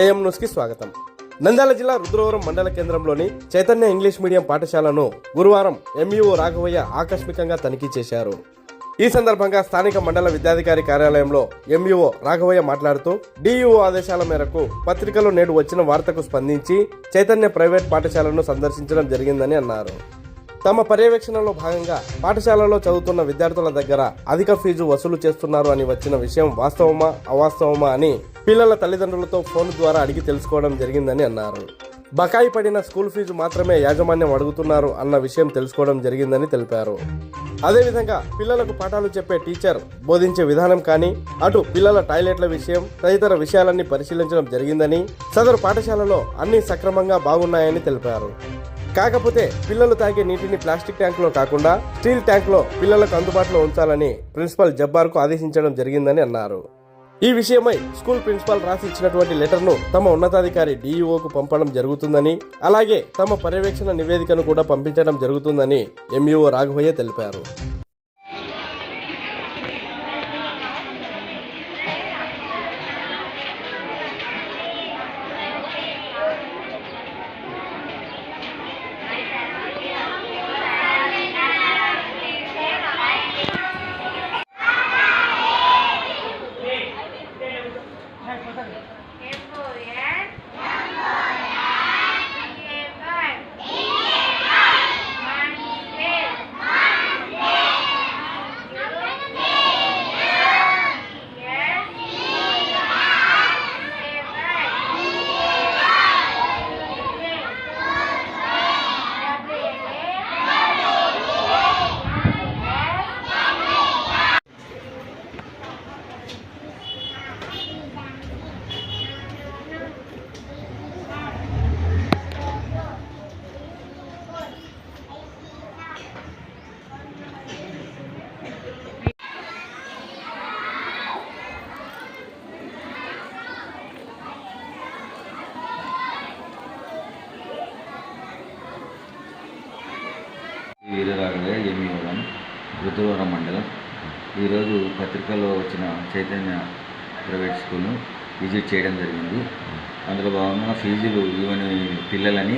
AM న్యూస్కి స్వాగతం. నంద్యాల జిల్లా రుద్రవరం మండల కేంద్రంలోని చైతన్య ఇంగ్లీష్ మీడియం పాఠశాలను గురువారం ఎంఈఓ రాఘవయ్య ఆకస్మికంగా తనిఖీ చేశారు. ఈ సందర్భంగా స్థానిక మండల విద్యాధికారి కార్యాలయంలో ఎంఈఓ రాఘవయ్య మాట్లాడుతూ డిఈఓ ఆదేశాల మేరకు పత్రికలో నేడు వచ్చిన వార్తకు స్పందించి చైతన్య ప్రైవేట్ పాఠశాలను సందర్శించడం జరిగిందని అన్నారు. తమ పర్యవేక్షణలో భాగంగా పాఠశాలలో చదువుతున్న విద్యార్థుల దగ్గర అధిక ఫీజు వసూలు చేస్తున్నారు అని వచ్చిన విషయం వాస్తవమా అవాస్తవమా అని పిల్లల తల్లిదండ్రులతో ఫోన్ ద్వారా అడిగి తెలుసుకోవడం జరిగిందని అన్నారు. బకాయి పడిన స్కూల్ ఫీజు మాత్రమే యాజమాన్యం అడుగుతున్నారు అన్న విషయం తెలుసుకోవడం జరిగిందని తెలిపారు. అదేవిధంగా పిల్లలకు పాఠాలు చెప్పే టీచర్ బోధించే విధానం కానీ అటు పిల్లల టాయిలెట్ల విషయం తదితర విషయాలన్నీ పరిశీలించడం జరిగిందని సదరు పాఠశాలలో అన్ని సక్రమంగా బాగున్నాయని తెలిపారు. కాకపోతే పిల్లలు తాగే నీటిని ప్లాస్టిక్ ట్యాంకులో కాకుండా స్టీల్ ట్యాంకులో పిల్లలకు అందుబాటులో ఉంచాలని ప్రిన్సిపల్ జబ్బార్కు ఆదేశించడం జరిగిందని అన్నారు. ఈ విషయమై స్కూల్ ప్రిన్సిపాల్ రాసి ఇచ్చినటువంటి లెటర్ను తమ ఉన్నతాధికారి డీఈఓకు పంపడం జరుగుతుందని అలాగే తమ పర్యవేక్షణ నివేదికను కూడా పంపించడం జరుగుతుందని ఎంఈఓ రాఘవయ్య తెలిపారు. వీరరాఘవయ్య ఎంఈఓలం రుతువరం మండలం. ఈరోజు పత్రికలో వచ్చిన చైతన్య ప్రైవేట్ స్కూల్ను విజిట్ చేయడం జరిగింది. అందులో భాగంగా ఫీజులు ఇవ్వని పిల్లలని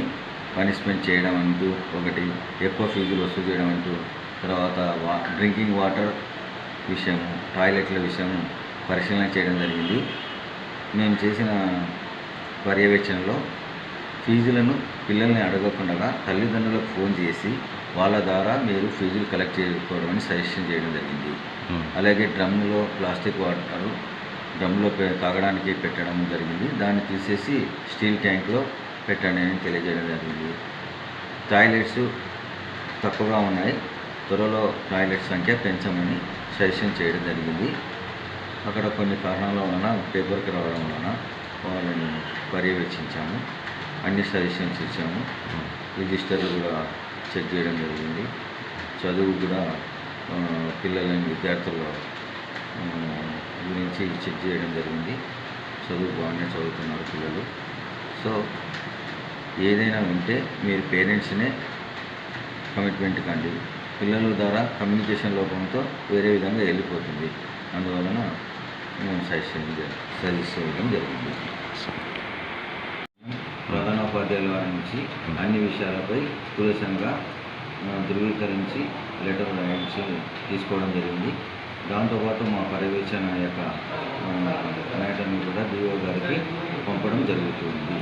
పనిష్మెంట్ చేయడం అంటూ ఒకటి ఎక్కువ ఫీజులు వసూలు చేయడం అంటూ తర్వాత వా డ్రింకింగ్ వాటర్ విషయము టాయిలెట్ల విషయం పరిశీలన చేయడం జరిగింది. మేము చేసిన పర్యవేక్షణలో ఫీజులను పిల్లల్ని అడగకుండా తల్లిదండ్రులకు ఫోన్ చేసి వాళ్ళ ద్వారా మీరు ఫీజులు కలెక్ట్ చేసుకోవడం అని సజెషన్ చేయడం జరిగింది. అలాగే డ్రమ్లో ప్లాస్టిక్ వాటర్ డ్రమ్లో తాగడానికి పెట్టడం జరిగింది. దాన్ని తీసేసి స్టీల్ ట్యాంక్లో పెట్టండి అని తెలియజేయడం జరిగింది. టాయిలెట్స్ తక్కువగా ఉన్నాయి. త్వరలో టాయిలెట్ సంఖ్య పెంచమని సజెషన్ చేయడం జరిగింది. అక్కడ కొన్ని కారణాల వలన పేపర్కి రావడం వలన వాళ్ళని పర్యవేక్షించాము. అన్ని సజెషన్స్ ఇచ్చాము. రిజిస్టర్లు కూడా చెక్ చేయడం జరిగింది. చదువు కూడా పిల్లలని విద్యార్థుల గురించి చెక్ చేయడం జరిగింది. చదువు బాగానే చదువుతున్నారు పిల్లలు. సో ఏదైనా ఉంటే మీరు పేరెంట్స్నే కమిట్మెంట్ కండి. పిల్లల ద్వారా కమ్యూనికేషన్ లోపంతో వేరే విధంగా వెళ్ళిపోతుంది. అందువలన మేము సజెషన్ సజెస్ట్ చేయడం జరిగింది. ప్రధానోపాధ్యాయుల వారి నుంచి అన్ని విషయాలపై కూలసంగా ధృవీకరించి లెటర్ రాయించి తీసుకోవడం జరిగింది. దాంతోపాటు మా పర్యవేక్షణ యొక్క మ్యాటర్ని కూడా డిఓ గారికి పంపడం జరుగుతుంది.